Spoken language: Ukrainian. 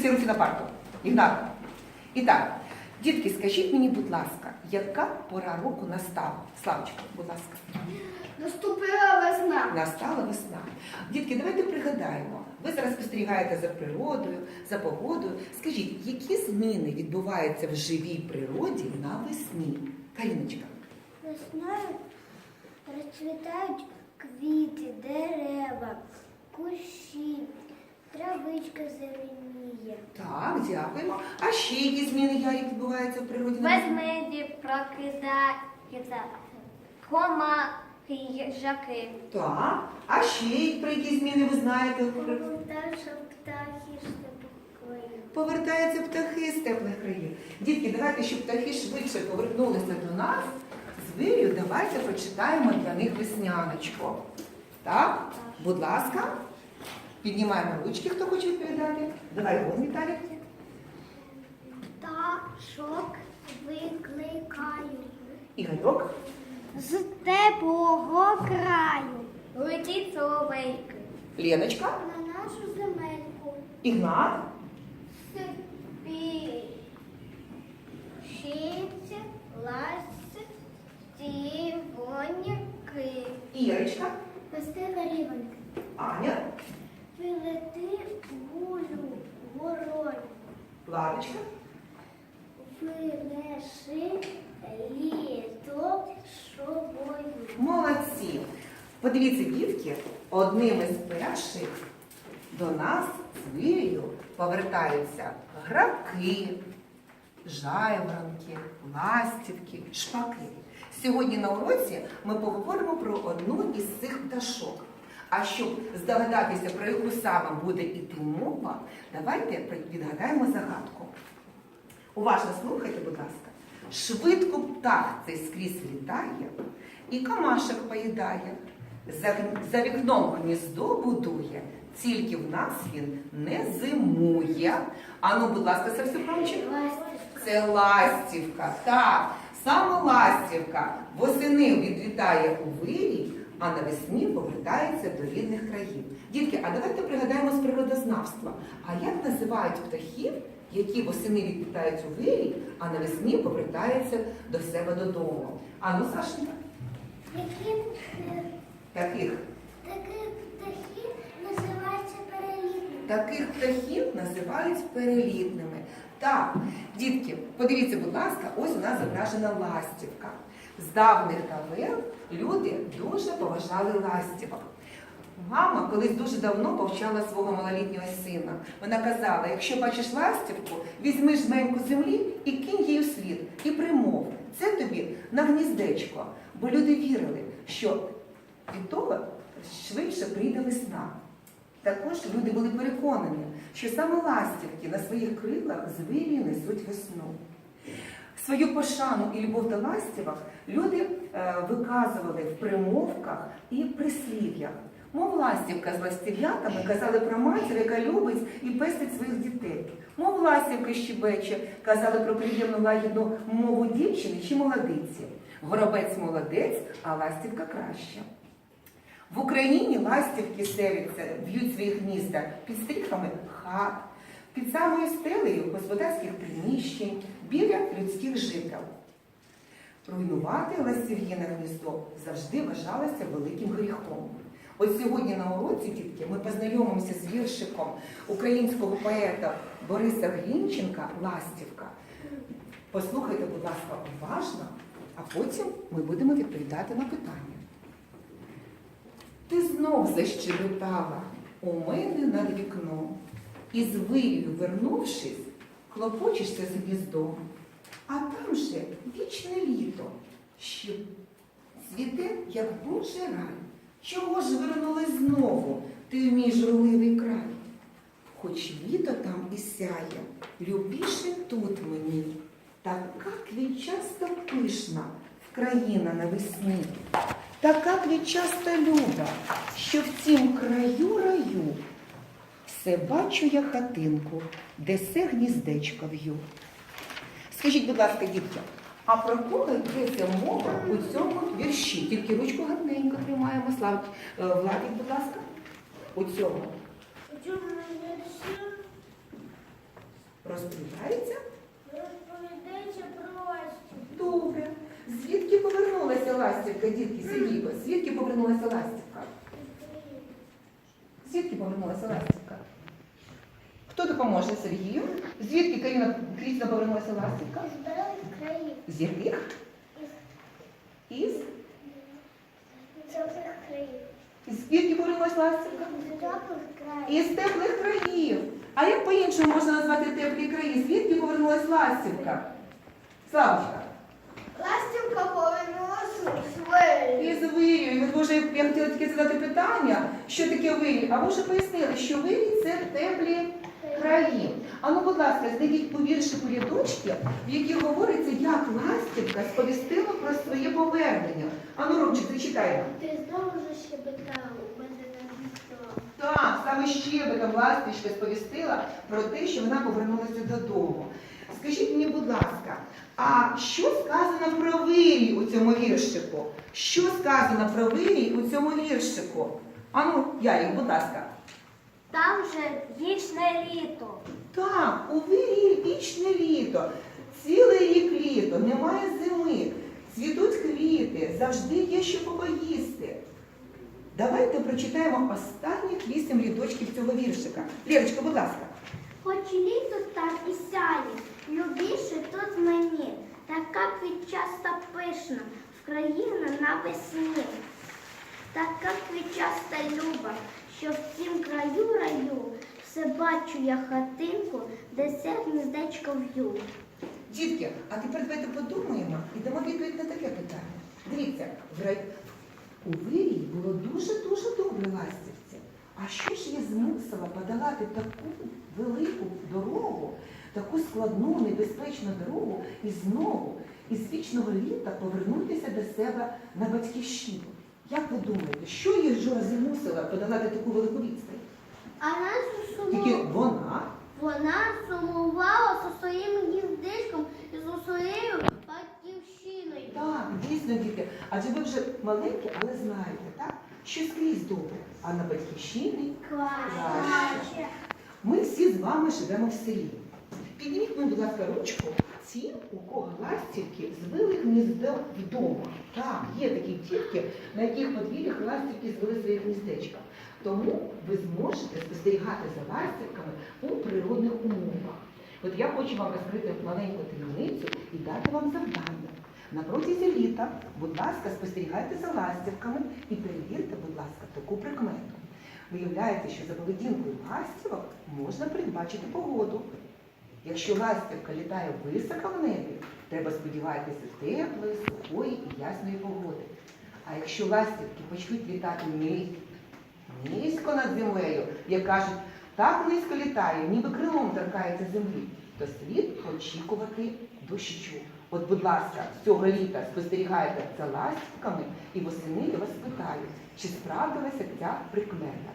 всі руки на парту. Ігнат. І так, дітки, скажіть мені, будь ласка, яка пора року настала? Славочка, будь ласка. Наступила весна. Настала весна. Дітки, давайте пригадаємо. Ви зараз спостерігаєте за природою, за погодою. Скажіть, які зміни відбуваються в живій природі навесні? Каріночка. Весною розцвітають квіти, дерева, кущі, травичка зеленіє. Так, дякуємо. А ще які зміни які відбуваються в природі? Ведмеді прокидаються, комахи, їжаки. Так. А ще про які зміни ви знаєте? Повертаються птахи з теплої. Повертаються птахи з теплих країв. Дітки, давайте, щоб птахи швидше повернулися до нас з вирію, давайте прочитаємо для них весняночку. Так? Будь ласка, піднімаємо ручки, хто хоче відповідати. Давай, вон, Віталій. Пташок викликаю. Ігорьок. З теплого краю. Летіть соловейки. Леночка. На нашу земельку. Ігнат. Спішиться ластівоньки. Ірочка. Пестила рівеньки. Аня. Вилети гулю ворон. Владочка. Винеши літо собою. Молодці! Подивіться, дітки, одним із перших до нас з вірію повертаються граки, жайворонки, ластівки, шпаки. Сьогодні на уроці ми поговоримо про одну із цих пташок. А щоб здогадатися, про яку саме буде йти мова, давайте відгадаємо загадку. Уважно слухайте, будь ласка. Швидко птах цей скрізь літає і камашек поїдає. За, за вікном гніздо будує, тільки в нас він не зимує. Ану, будь ласка, це все промче. Це ластівка. Так, саме ластівка восени відлітає у вирій, а навесні повертається до рідних країв. Дітки, а давайте пригадаємо з природознавства. А як називають птахів, які восени відлітають у вирій, а навесні повертаються до себе додому? Ану, Сашенька, Які е, таких, називаються перелітними? таких птахів називають перелітними. Так, дітки, подивіться, будь ласка, ось у нас зображена ластівка. З давних давен люди дуже поважали ластівок. Мама колись дуже давно повчала свого малолітнього сина. Вона казала: якщо бачиш ластівку, візьми жменьку землі і кинь її у слід, і примов. Це тобі на гніздечко. Бо люди вірили, що від того швидше прийде весна. Також люди були переконані, що саме ластівки на своїх крилах з вирію несуть весну. Свою пошану і любов до ластівок люди е, виказували в примовках і прислів'ях. Мов ластівка з ластів'ятами казали про матір, яка любить і пестить своїх дітей. Мов ластівка щебече, казали про приємну лагідну мову дівчини чи молодиці. Горобець молодець, а ластівка краща. В Україні ластівки селяться, б'ють свої гнізда під стріхами хат, під самою стелею господарських приміщень, біля людських жител. Руйнувати ластів'їне гніздо завжди вважалося великим гріхом. От сьогодні на уроці, дітки, ми познайомимося з віршиком українського поета Бориса Глінченка Ластівка. Послухайте, будь ласка, уважно, а потім ми будемо відповідати на питання. Ти знов защебетала у мене над вікном, і з вирію вернувшись, клопочешся з гніздом. А там же вічне літо, що цвіте, як Божий рай. Чого ж вернулась знову ти в мій журливий край? Хоч літо там і сяє, любіше тут мені, така квітчаста пишна країна навесні, така квітчаста люба, що в цім краю раю все бачу я хатинку, де се гніздечко в'ю. Скажіть, будь ласка, дітки, а про кого йдеться мова у цьому вірші? Тільки ручку гарненько тримаємо. Слав... е, Владик, будь ласка, у цьому. У цьому вірші розповідається? Розповідається про ластівку. Добре. Звідки повернулася ластівка, дітки? Сергійко, звідки повернулася ластівка? Звідки повернулася ластівка? Хто допоможе Сергію? Звідки Каріна Крісна повернулася ластівка? З яких? Із? Теплих країв. Звідки повернулася ластівка? Із теплих країв. А як по-іншому можна назвати теплі краї? Звідки повернулась ластівка? Славочка. Ластівка повернулася у свої. Із вирію. Я хотіла тільки задати питання, що таке вирій. А ви вже пояснили, що вирій це теплі краї. А ну, будь ласка, знайдіть по віршику рядочки, в яких говориться, як ластівка сповістила про своє повернення. А ну, Ромчик, зачитай. Ти знову защебетав у мене на вікно. Так, саме щебетом ласточка сповістила про те, що вона повернулася додому. Скажіть мені, будь ласка, а що сказано про вирій у цьому віршику? Що сказано про вирій у цьому віршику? Ану, Ярік, будь ласка. Там же вічне літо. Так, у вирії вічне літо, цілий рік літо, немає зими, цвітуть квіти, завжди є що поїсти. Давайте прочитаємо останніх вісім рядочків цього віршика. Лєвочка, будь ласка. Хоч літо так і сяє, любіше тут мені, така квітчаста пишна, в країна навесні. Така квітчаста люба, що в цім краю раю, все бачу я хатинку, де се гнездечко в'ю. Дітки, а тепер давайте подумаємо і дамо відповідь на таке питання. Дивіться, в рай... у вирії було дуже-дуже добре ластівці. А що ж її змусило подолати таку велику дорогу, таку складну, небезпечну дорогу і знову із вічного літа повернутися до себе на батьківщину? Як ви думаєте, що її ж змусило подолати таку велику відстань? А нас Тільки вона Вона сумувала зі своїм гніздечком і зі своєю батьківщиною. Так, дійсно, діти. Адже ви вже маленькі, але знаєте, так? Що скрізь добре, а на батьківщині краще. Ми всі з вами живемо в селі. Підніміть, будь ласка, ручку ті, у кого ластівки звили гніздо вдома. Так, є такі дітки, на яких подвір'ях ластівки звели своє гніздечко. Тому ви зможете спостерігати за ластівками у природних умовах. От я хочу вам розкрити маленьку таємницю і дати вам завдання. На протязі літа, будь ласка, спостерігайте за ластівками і перевірте, будь ласка, таку прикмету. Виявляється, що за поведінкою ластівок можна передбачити погоду. Якщо ластівка літає високо в небі, треба сподіватися теплої, сухої і ясної погоди. А якщо ластівки почнуть літати ни- низько над землею, як кажуть, так низько літає, ніби крилом торкається землі, то слід очікувати дощу. От, будь ласка, цього літа спостерігайте за ластівками і восени я вас питаю, чи справдилася ця прикмета.